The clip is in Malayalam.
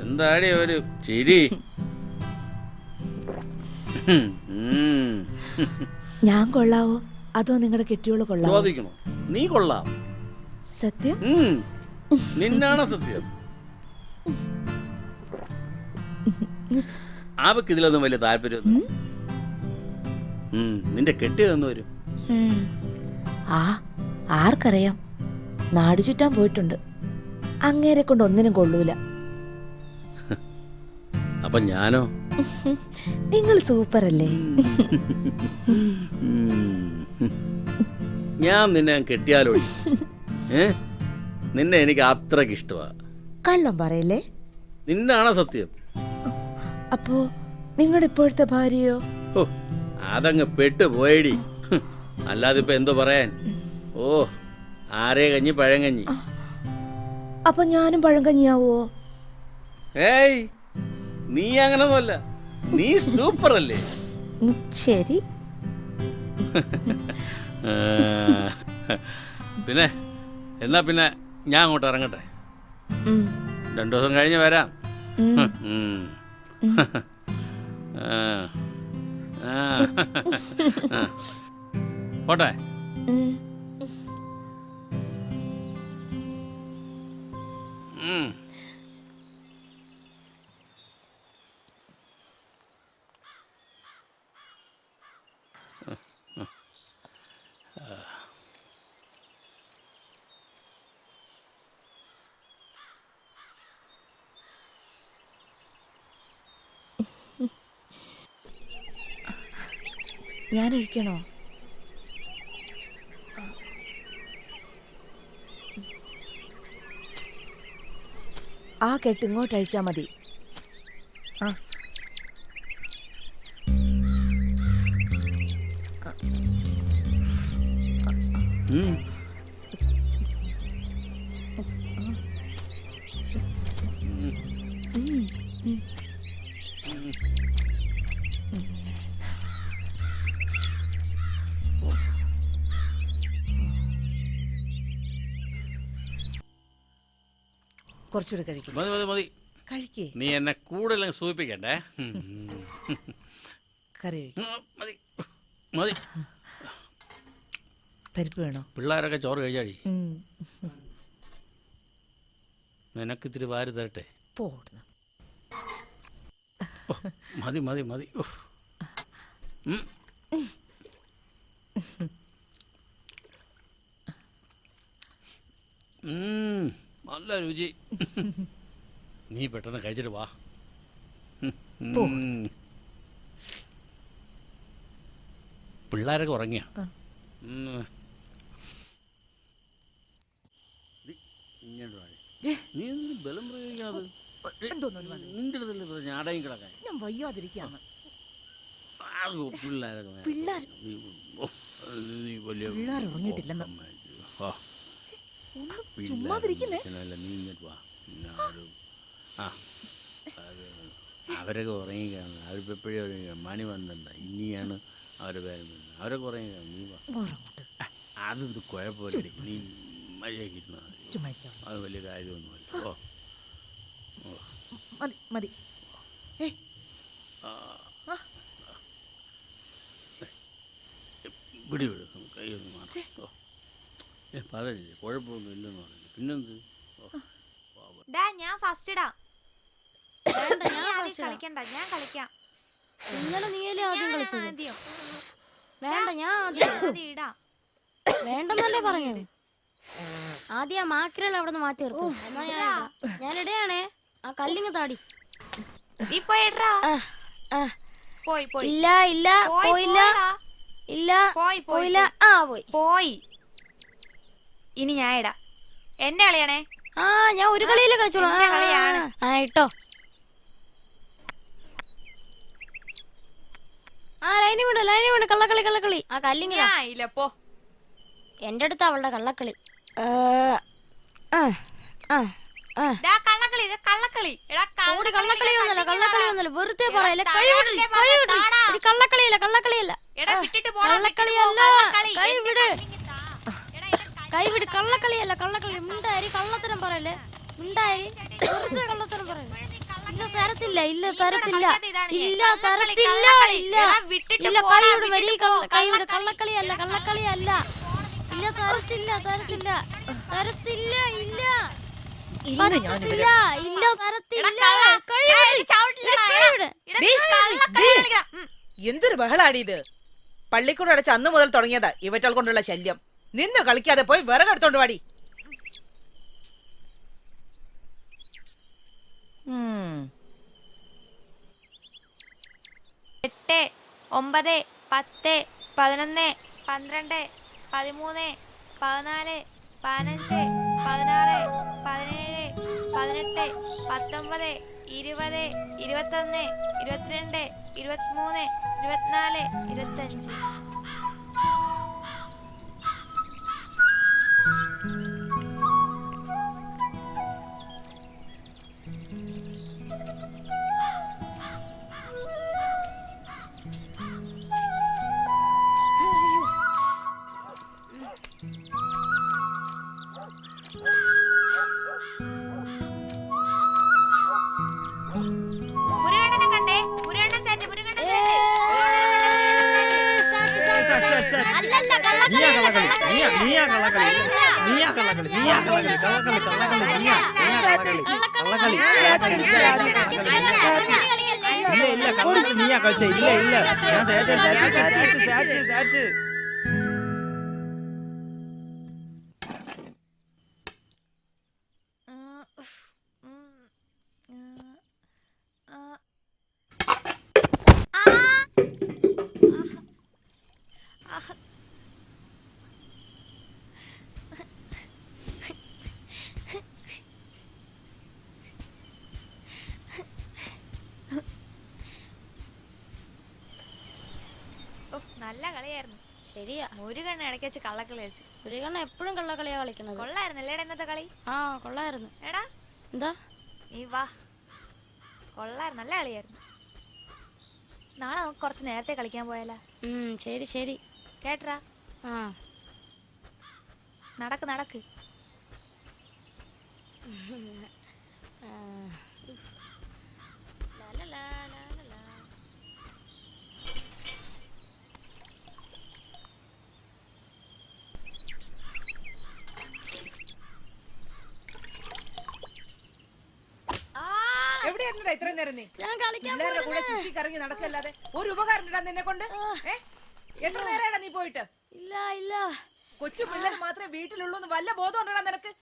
എന്താടി ഒരു ചിരി? ഞാൻ കൊള്ളാവോ? അതോ നിങ്ങളുടെ കെട്ടിയോൾ കൊള്ളാവോ? ചോദിക്കണോ? നീ കൊള്ളാം. സത്യം? ഉം. നിന്നാണ് സത്യം? ആവക്ക് ഇതിലൊന്നും വലിയ താല്പര്യം നിന്റെ കെട്ടി തന്നു വരും. ഉം. ആ ആർക്കറിയാം. നാട് ചുറ്റാൻ പോയിട്ടുണ്ട്. അങ്ങേരെ കൊണ്ട് ഒന്നിനും കൊള്ളൂല. അപ്പൊ ഞാനോ? നിങ്ങൾ സൂപ്പർ അല്ലേ. ഞാൻ നിന്നെ കെട്ടിയാലോ ഏ? നിന്നെ എനിക്ക് അത്രയ്ക്ക് ഇഷ്ടമാ കള്ളം പറയല്ലേ? നിന്നാണോ സത്യം? അപ്പോ നിങ്ങളുടെ ഇപ്പോഴത്തെ ഭാര്യയോ? ഓ അതങ്ങ് പെട്ടു പോയടി. അല്ലാതെ ഇപ്പൊ എന്തോ പറയാൻ? ഓ ആരേ കഞ്ഞി പഴങ്കഞ്ഞി അപ്പൊ ഞാനും പഴങ്കഞ്ഞിയാവോ ഏയ് നീ അങ്ങനൊന്നുമല്ല നീ സൂപ്പർ അല്ലേ ഉം, ശരി പിന്നെ എന്നാ പിന്നെ ഞാൻ അങ്ങോട്ട് ഇറങ്ങട്ടെ ഉം, രണ്ടു ദിവസം കഴിഞ്ഞ് വരാം ഉം. ഉം. ആ. ആ. പോട്ടെ. ഉം. ഞാൻ ഒഴിക്കണോ ആ കെട്ട് ഇങ്ങോട്ട് അയച്ചാ മതി. ആ. കുറച്ചുകൂടെ കഴിക്കും. മതി മതി മതി. കഴിക്കേ. നീ എന്നെ കൂടുതൽ സൂചിപ്പിക്കണ്ടേ. കറി കഴിക്കും. മതി. മതി. പരിപ്പ് വേണോ? പിള്ളേരൊക്കെ ചോറ് കഴിച്ചാടി. നിനക്ക് ഇത്തിരി വാരി തരട്ടെ. പോടുന്നു മതി മതി മതി. ഉം. നല്ല രുചി. നീ പെട്ടെന്ന് കഴിച്ചിട്ട് വാ. പോ. പിള്ളേരൊക്കെ ഉറങ്ങിയ? ആ. ഏ. നീ എന്തിന് ബലം പ്രയോഗിക്കണത് നിന്റെ അടുത്തല്ലേ പറഞ്ഞ അടയും കിടക്കാൻ. ഞാൻ വയ്യാതിരിക്കാണ് ആ, പിള്ളേരൊക്കെ നേരെ പിള്ളേർ. നീ ഓ, നീ വലിയ പിള്ളേർ ഉറങ്ങിയിട്ടില്ലെന്ന്. ചുമ്മാതിരിക്കുന്നേ ഇരിക്കണമല്ല, നീ ഇങ്ങോട്ട് വാ. പിന്നെ ആ അത് അവരൊക്കെ ഉറങ്ങിക്കാണ് അവരിപ്പോൾ എപ്പോഴും ഉറങ്ങിക്കാണ്? മണി വന്നിട്ടുണ്ട് ഇനിയാണ് അവരെ പേരും അവരൊക്കെ ഉറങ്ങിക്കാണ്? നീ വാ. അതൊന്നും കുഴപ്പമില്ല. നീ മഴയൊക്കെ. അത് വലിയ കാര്യമൊന്നുമല്ല. ഓ. മതി മതി. പിടി വിട് കൈ ഒന്ന് മാറ്റി ഓ. പറയില്ലേ കുഴപ്പമൊന്നും ഇല്ലെന്ന് പറഞ്ഞു പിന്നെന്ത്? ഡാ ഞാൻ ഫസ്റ്റ് ഇടാം. വേണ്ട നീ ഞാൻ ആദ്യം first ഇടാം. കളിക്കണ്ട ഞാൻ കളിക്കാം. ഇന്നലെ നീയല്ലേ ആദ്യം ഞാൻ കളിച്ചത്? ആദ്യം? വേണ്ട ഞാൻ ഞാൻ ആദ്യം ആദ്യം ഇടാം. വേണ്ടെന്നല്ലേ പറഞ്ഞത്? ആദ്യം ആ മാക്കിരൾ അവിടെ നിന്ന് മാറ്റി നിർത്തും. എന്നാ ഞാൻ ഇടാം. ഞാൻ ഇടയാണേ ആ കല്ലിങ് താടി. നീ പോയി ഇടറാ. ആ, ആ. പോയി പോയി. ഇല്ല ഇല്ല പോയി പോയില്ല. പോയെടാ. ഇല്ല പോയി പോയി പോയില്ല. ആ പോയി. പോയി. ഇനി ഞാൻ ഇടാ. എന്നെ കളിയാണേ? ആ ഞാൻ ഒരു കളിയിലെ കളിച്ചോളൂ. എന്റെ കളിയാണ്. ആ ഇട്ടോ. ആ ലൈനി വിട് ലൈനി വിട് കള്ളക്കളി കള്ളക്കളി. ആ കല്ലിങ്ങ ഞാൻ ഇല്ല പോ. എന്റെ അടുത്ത് അവളുടെ കള്ളക്കളി. ആ, ആ, ആ, ആ. ഡാ കള്ളക്കളി ഇത് കള്ളക്കളി. എടാ ഓടി കള്ളക്കളി ഒന്നല്ല കള്ളക്കളി ഒന്നല്ല വെറുതെ എടാ, പറയല്ലേ കൈ താഴെ താടാ. ഇത് കള്ളക്കളിയല്ല കള്ളക്കളിയല്ല. എടാ വിട്ടിട്ട് പോടാ വിട്ടിട്ട് പോ, കള്ളക്കളിയല്ല കള്ളക്കളി. കൈ എന്റെ വിട് താ. എടാ, എന്റെ കൈ- കൈ വിട് കള്ളക്കളിയല്ല കള്ളക്കളി. മിണ്ടായി കള്ളത്തരം പറയല്ലേ? മിണ്ടായി വെറുതെ കള്ളത്തരം പറയല്ലേ? ഇല്ല തരത്തില്ല ഇല്ല തരത്തില്ല. ഇല്ല തരത്തില്ല. ഇല്ല. ഇല്ല വരി കള്ളക്കളിയല്ല കള്ളക്കളിയല്ല. ഇല്ല തരത്തില്ല തരത്തില്ല. തരത്തില്ല ഇല്ല. ഇല്ല ഇല്ല തരത്തില്ല. എന്തൊരു ബഹളാടി ഇത്. പള്ളിക്കൂടം അടച്ച അന്ന് മുതൽ തുടങ്ങിയതാ ഇവറ്റൽ കൊണ്ടുള്ള ശല്യം. നിന്ന് കളിക്കാതെ പോയി വിറകെടുത്തോണ്ട് വാടി. എട്ട് ഒമ്പത് പത്ത് പതിനൊന്ന് പന്ത്രണ്ട് പതിമൂന്ന് പതിനാല് പതിനഞ്ച് പതിനാറ് പതിനേഴ് പതിനെട്ട് പത്തൊമ്പത് ഇരുപത് ഇരുപത്തൊന്ന് ഇരുപത്തിരണ്ട് ഇരുപത്തിമൂന്ന് ഇരുപത്തിനാല് ഇരുപത്തഞ്ച് നീയാ കള്ളക്കളി. നീയാ കള്ളക്കളി. നീയാ കള്ളക്കളി കള്ളക്കളി കള്ളക്കളി. നീയാ നീയാ കള്ളക്കളി. കള്ളക്കളി. ഇല്ല ഇല്ല. കള്ളക്കളി. നീയാ കളിച്ച. ഇല്ല ഇല്ല. ഞാൻ സാറ്റ് സാറ്റ് സാറ്റ് സാറ്റ് ഉഫ്, കളിയായിരുന്നു ഒരു കണ്ണ ഇടയ്ക്ക് വെച്ച് കള്ളക്കളി വെച്ച് ഒരു കണ്ണ എപ്പോഴും കള്ളക്കളിയാ കളിക്കണത് കൊള്ളായിരുന്നല്ലേ ഇന്നത്തെ കളി? ആ കൊള്ളായിരുന്നു. എടാ. എന്താ? നീ വാ. കൊള്ളായിരുന്നു നല്ല കളിയായിരുന്നു. നാളെ നമുക്ക് കുറച്ച് നേരത്തെ കളിക്കാൻ പോയാലോ? ശരി ശരി. കേട്ടറാ. ആ. നടക്ക് നടക്ക്. ലാ, ലാ, ലാ, ലാ, ലാ. ആ, എവിടെയായിരുന്നടാ ഇത്രയും നേരം നീ? ഞാൻ കളിക്കാൻ പിള്ളേരുടെ കൂടെ ചുറ്റി കറങ്ങി നടക്കല്ലാതെ ഒരു ഉപകാരം ഇടാൻ നിന്നെ കൊണ്ട്? ഏ? എത്ര നേരമാണ് നീ പോയിട്ട്? ഇല്ല ഇല്ല. കൊച്ചു പിള്ളേർ മാത്രമേ വീട്ടിലുള്ളൂ എന്ന് വല്ല ബോധം ഉണ്ടടാ നിനക്ക്?